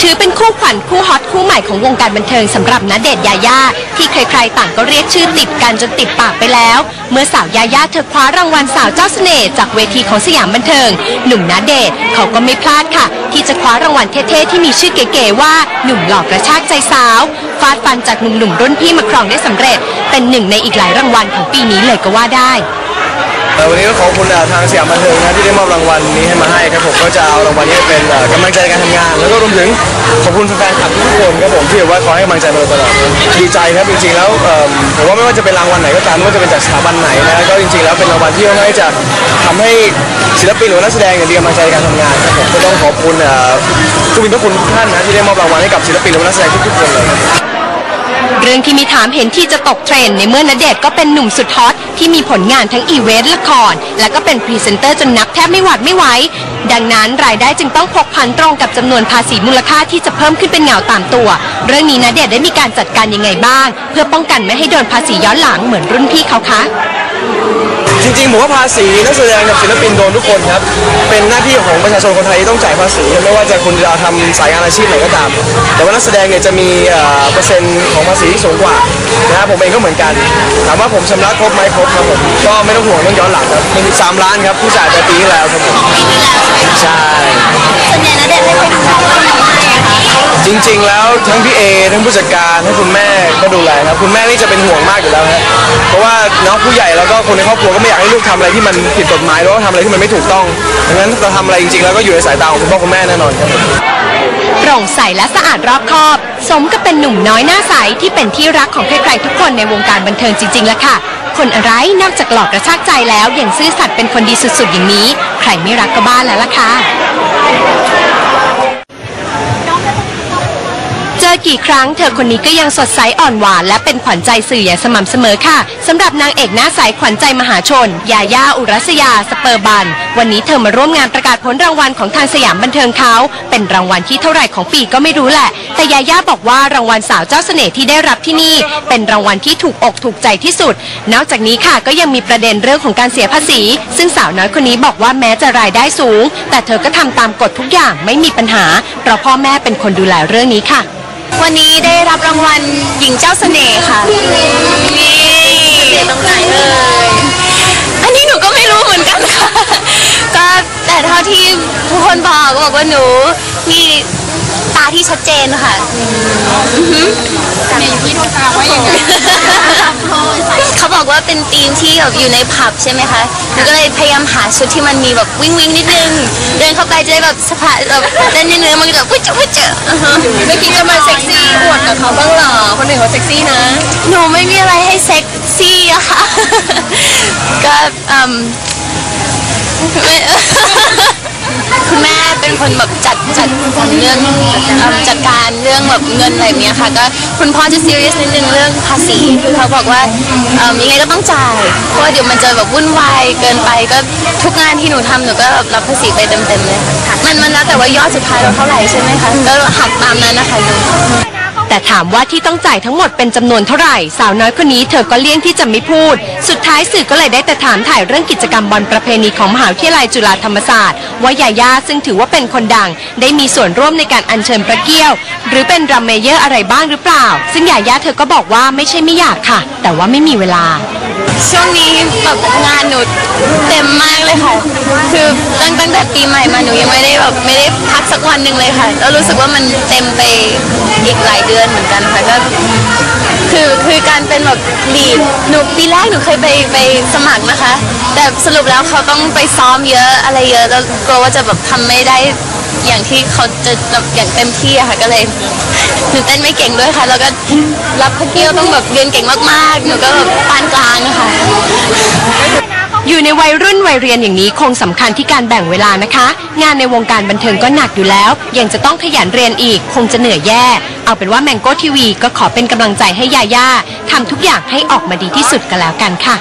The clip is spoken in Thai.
ถือเป็นคู่ขวัญคู่ฮอตคู่ใหม่ของวงการบันเทิงสำหรับณเดชน์ยายาที่ใครๆต่างก็เรียกชื่อติดกันจนติดปากไปแล้ว เมื่อสาวยายาเธอคว้ารางวัลสาวเจ้าเสน่ห์จากเวทีของสยามบันเทิง หนุ่มณเดชน์เขาก็ไม่พลาดค่ะ ที่จะคว้ารางวัลเท่ๆที่มีชื่อเก๋ๆว่าหนุ่มหล่อกระชากใจสาวฟาดฟันจากหนุ่มๆรุ่นพี่มาครองได้สำเร็จ เป็นหนึ่งในอีกหลายรางวัลของปีนี้เลยก็ว่าได้ วันนี้ก็ขอบคุณทางสยามบันเทิงนะที่ได้มอบรางวัลนี้ให้มาให้ครับผมก็จะเอารางวัลนี้เป็นกำลังใจในการทำงาน แล้วก็รวมถึงขอบคุณแฟนคลับทุกคนครับผมที่แบบว่าคอยให้กำลังใจมาโดยตลอดดีใจครับจริงๆแล้วผมว่าไม่ว่าจะเป็นรางวัลไหนก็ตามไม่ว่าจะเป็นจากสถาบันไหนนะก็จริงๆแล้วเป็นรางวัลที่ค่อนข้างจะทำให้ศิลปินหรือนักแสดงเนี่ยมีกำลังใจในการทำงานครับผมก็ต้องขอบคุณผู้มีพระคุณทุกท่านนะที่ได้มอบรางวัลให้กับศิลปินหรือนักแสดงทุกๆคนเลยครับ เรื่องที่มีถามเห็นที่จะตกเทรนด์ในเมื่อณเดชก็เป็นหนุ่มสุดฮอตที่มีผลงานทั้งอีเวนต์ละคร และก็เป็นพรีเซนเตอร์จนนับแทบไม่หวัดไม่ไหว ดังนั้นรายได้จึงต้องพกพันตรงกับจำนวนภาษีมูลค่าที่จะเพิ่มขึ้นเป็นเงาตามตัว เรื่องนี้ณเดชได้มีการจัดการยังไงบ้าง เพื่อป้องกันไม่ให้โดนภาษีย้อนหลังเหมือนรุ่นพี่เขาคะ ริงๆผมว่าภาษีนักแสดงกับศิลปินโดนทุกคนครับเป็นหน้าที่ของประชาชนคนไทยที่ต้องจ่ายภาษีไม่ว่าจะคุณจะทำสายงานอาชีพไหนก็ตาม แต่ว่านักแสดงเนี่ยจะมีเอ่อเปอร์เซ็นต์ของภาษีที่สูงกว่านะครับผมเองก็เหมือนกันถามว่าผมชำระครบไหมครบครับผมก็ไม่ต้องห่วงเรื่องย้อนหลังครับมันสามล้านครับที่จ่ายไปปีที่แล้วครับผมใช่ส่วนใหญ่นะเด็กไม่ค่อยดู จริงๆ แล้วทั้งพี่เอทั้งผู้จัดการทั้งคุณแม่ก็ดูแลครับคุณแม่นี่จะเป็นห่วงมากอยู่แล้วฮะเพราะว่าน้องผู้ใหญ่แล้วก็คนในครอบครัวก็ไม่อยากให้ลูกทำอะไรที่มันผิดกฎหมายหรือว่าทำอะไรที่มันไม่ถูกต้องดังนั้นเราทำอะไรจริงๆแล้วก็อยู่ในสายตาของคุณพ่อคุณแม่แน่นอนครับ โปร่งใสและสะอาดรอบคอบ สมกับเป็นหนุ่มน้อยหน้าใสที่เป็นที่รักของใครๆทุกคนในวงการบันเทิงจริงๆแล้วค่ะ คนอะไรนอกจากหลอกกระชากใจแล้วยังซื่อสัตย์เป็นคนดีสุดๆ อย่างนี้ ใครไม่รักก็บ้าแล้วล่ะค่ะ กี่ครั้ง เธอคนนี้ก็ยังสดใสอ่อนหวาน และเป็นขวัญใจสื่ออย่างสม่ำเสมอค่ะสำหรับนางเอกหน้าใสขวัญใจมหาชน ยาย่าอุรัสยา สเปอร์บัน วันนี้เธอมาร่วมงานประกาศผลรางวัลของทางสยามบันเทิงเขาเป็นรางวัลที่เท่าไหร่ของปีก็ไม่รู้แหละ แต่ยาย่าบอกว่ารางวัลสาวเจ้าเสน่ห์ที่ได้รับที่นี่ เป็นรางวัลที่ถูกอกถูกใจที่สุด นอกจากนี้ค่ะก็ยังมีประเด็นเรื่องของการเสียภาษี ซึ่งสาวน้อยคนนี้บอกว่าแม้จะรายได้สูง แต่เธอก็ทำตามกฎทุกอย่างไม่มีปัญหาเพราะพ่อแม่เป็นคนดูแลเรื่องนี้ค่ะ วันนี้ได้รับรางวัลหญิงเจ้าเสน่ห์ค่ะ นี่เตรงไหนเอ่ย อันนี้หนูก็ไม่รู้เหมือนกันค่ะ ก็แต่เท่าที่ทุกคนบอกก็บอกว่าหนูมีตาที่ชัดเจนค่ะ มีที่ดวงตาว่ายังไง เขาบอกว่าเป็นธีมที่แบบอยู่ในผับใช่ไหมคะหนูก็เลยพยายามหาชุดที่มันมีแบบวิ่งวิ่งนิดนึง เดินเข้าไปจะได้แบบสะพายแบบเต้นนิดนึงมันก็จะพุ๊จพุ๊จไม่คิดจะมาเซ็กซี่อวดกับเขาบ้างเหรอ คนอื่นเขาเซ็กซี่นะ หนูไม่มีอะไรให้เซ็กซี่อะค่ะ ก็อืมไม่คุณแม่ เป็นคนแบบจัดจัดเรื่องเอิ่มจัดการเรื่องแบบเงินอะไรแบบเนี้ยค่ะ ก็คุณพ่อจะซีเรียสนิดนึงเรื่องภาษีคือเขาบอกว่าเอิ่มยังไงก็ต้องจ่ายเพราะว่าเดี๋ยวมันจะแบบวุ่นวายเกินไปก็ทุกงานที่หนูทำหนูก็รับภาษีไปเต็มๆเลยค่ะมันมันแล้วแต่ว่ายอดสุดท้ายเราเท่าไหร่ใช่ไหมคะก็หักตามนั้นนะคะหนู แต่ถามว่าที่ต้องจ่ายทั้งหมดเป็นจำนวนเท่าไหร่ สาวน้อยคนนี้เธอก็เลี่ยงที่จะไม่พูด สุดท้ายสื่อก็เลยได้แต่ถามถ่ายเรื่องกิจกรรมบอลประเพณีของมหาวิทยาลัยจุฬาธรรมศาสตร์ ว่ายาย่าซึ่งถือว่าเป็นคนดัง ได้มีส่วนร่วมในการอัญเชิญพระเกี้ยว หรือเป็นรัมเมเยอร์อะไรบ้างหรือเปล่า ซึ่งยาย่าเธอก็บอกว่าไม่ใช่ไม่อยากค่ะ แต่ว่าไม่มีเวลา ช่วงนี้แบบงานหนูเต็มมากเลยค่ะ คือตั้งตั้งแต่ปีใหม่มาหนูยังไม่ได้แบบไม่ได้พักสักวันหนึ่งเลยค่ะ แล้วรู้สึกว่ามันเต็มไปอีกหลายเดือนเหมือนกันค่ะก็คือคือการเป็นแบบลีดหนูปีแรกหนูเคยไปไปสมัครนะคะ แต่สรุปแล้วเขาต้องไปซ้อมเยอะอะไรเยอะแล้วกลัวว่าจะแบบทำไม่ได้อย่างที่เขาจะแบบอย่างเต็มที่อะค่ะก็เลยหนูเต้นไม่เก่งด้วยค่ะ แล้วก็รับพระเกี้ยวต้องแบบเรียนเก่งมากๆหนูก็แบบปานกลางอะค่ะ อยู่ในวัยรุ่นวัยเรียนอย่างนี้คงสำคัญที่การแบ่งเวลานะคะ งานในวงการบันเทิงก็หนักอยู่แล้ว ยังจะต้องขยันเรียนอีก คงจะเหนื่อยแย่ เอาเป็นว่าแมงโก้ทีวีก็ขอเป็นกำลังใจให้ยาย่าทำทุกอย่างให้ออกมาดีที่สุดก็แล้วกันค่ะ